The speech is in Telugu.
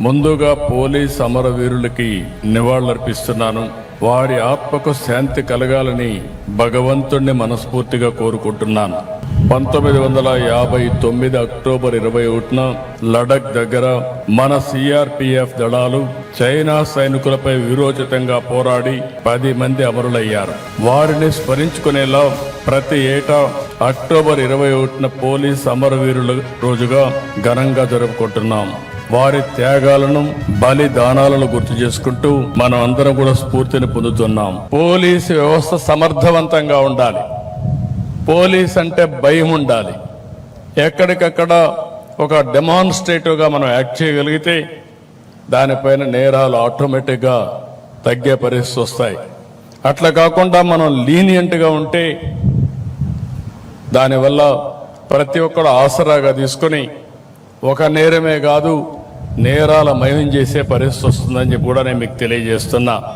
ముందుగా పోలీస్ అమరవీరులకి నివాళులర్పిస్తున్నాను. వారి ఆత్మకు శాంతి కలగాలని భగవంతుణ్ణి మనస్ఫూర్తిగా కోరుకుంటున్నాను. పంతొమ్మిది వందల యాభై తొమ్మిది అక్టోబర్ ఇరవై ఒకటిన లడక్ దగ్గర మన సిఆర్పిఎఫ్ దళాలు చైనా సైనికులపై విరోచితంగా పోరాడి పది మంది అమరులయ్యారు. వారిని స్మరించుకునేలా ప్రతి ఏటా అక్టోబర్ ఇరవై ఒకటిన పోలీస్ అమరవీరుల రోజుగా ఘనంగా జరుపుకుంటున్నాం. వారి త్యాగాలను బలిదానాలను గుర్తు చేసుకుంటూ మనం అందరం కూడా స్ఫూర్తిని పొందుతున్నాం. పోలీసు వ్యవస్థ సమర్థవంతంగా ఉండాలి. పోలీస్ అంటే భయం ఉండాలి. ఎక్కడికక్కడ ఒక డెమాన్స్ట్రేటివ్గా మనం యాక్ట్ చేయగలిగితే దానిపైన నేరాలు ఆటోమేటిక్గా తగ్గే పరిస్థితి వస్తాయి. అట్లా కాకుండా మనం లీనియంట్గా ఉంటే దానివల్ల ప్రతి ఒక్కడు ఆసరాగా తీసుకొని ఒక నేరమే కాదు నేరాల మయం చేసే పరిస్థితి వస్తుందని చెప్పి కూడా నేను మీకు తెలియజేస్తున్నా.